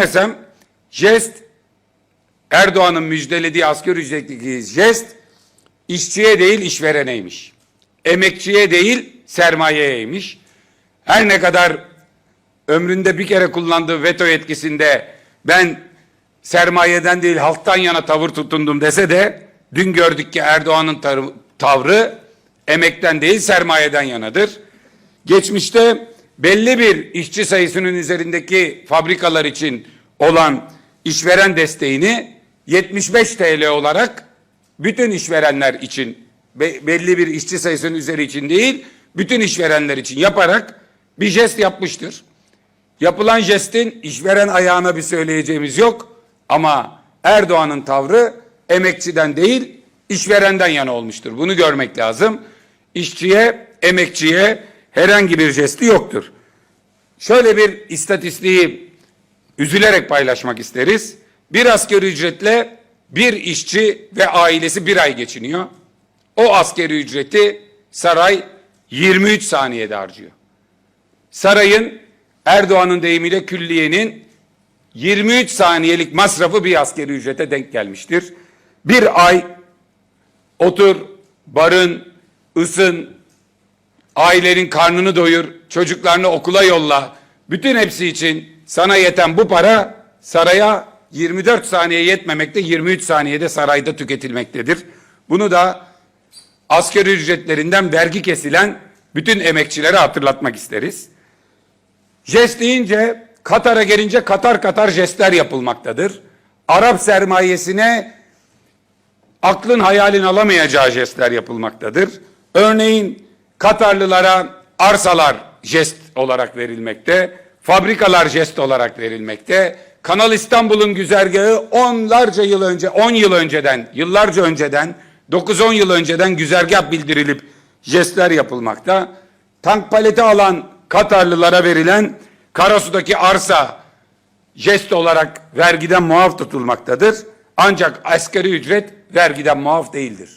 Meğersem jest Erdoğan'ın müjdelediği asgari ücretli jest işçiye değil işvereneymiş. Emekçiye değil sermayeyeymiş. Her ne kadar ömründe bir kere kullandığı veto yetkisinde ben sermayeden değil halktan yana tavır tutundum dese de dün gördük ki Erdoğan'ın tavrı emekten değil sermayeden yanadır. Geçmişte belli bir işçi sayısının üzerindeki fabrikalar için olan işveren desteğini 75 TL olarak bütün işverenler için be- belli bir işçi sayısının üzeri için değil bütün işverenler için yaparak bir jest yapmıştır. Yapılan jestin işveren ayağına bir söyleyeceğimiz yok ama Erdoğan'ın tavrı emekçiden değil işverenden yana olmuştur. Bunu görmek lazım. İşçiye, emekçiye herhangi bir jesti yoktur. Şöyle bir istatistiği üzülerek paylaşmak isteriz. Bir asgari ücretle bir işçi ve ailesi bir ay geçiniyor. O asgari ücreti saray 23 saniyede harcıyor. Sarayın Erdoğan'ın deyimiyle külliyenin 23 saniyelik masrafı bir askeri ücrete denk gelmiştir. Bir ay otur, barın, ısın, ailenin karnını doyur, çocuklarını okula yolla. Bütün hepsi için sana yeten bu para saraya 24 saniye yetmemekte 23 saniyede sarayda tüketilmektedir. Bunu da asgari ücretlerinden vergi kesilen bütün emekçilere hatırlatmak isteriz. Jest deyince Katar'a gelince Katar Katar jestler yapılmaktadır. Arap sermayesine aklın hayalin alamayacağı jestler yapılmaktadır. Örneğin Katarlılara arsalar jest olarak verilmekte, fabrikalar jest olarak verilmekte. Kanal İstanbul'un güzergahı onlarca yıl önce, 10 yıl önceden, yıllarca önceden, 9-10 yıl önceden güzergah bildirilip jestler yapılmakta. Tank paleti alan Katarlılara verilen Karasu'daki arsa jest olarak vergiden muaf tutulmaktadır. Ancak asgari ücret vergiden muaf değildir.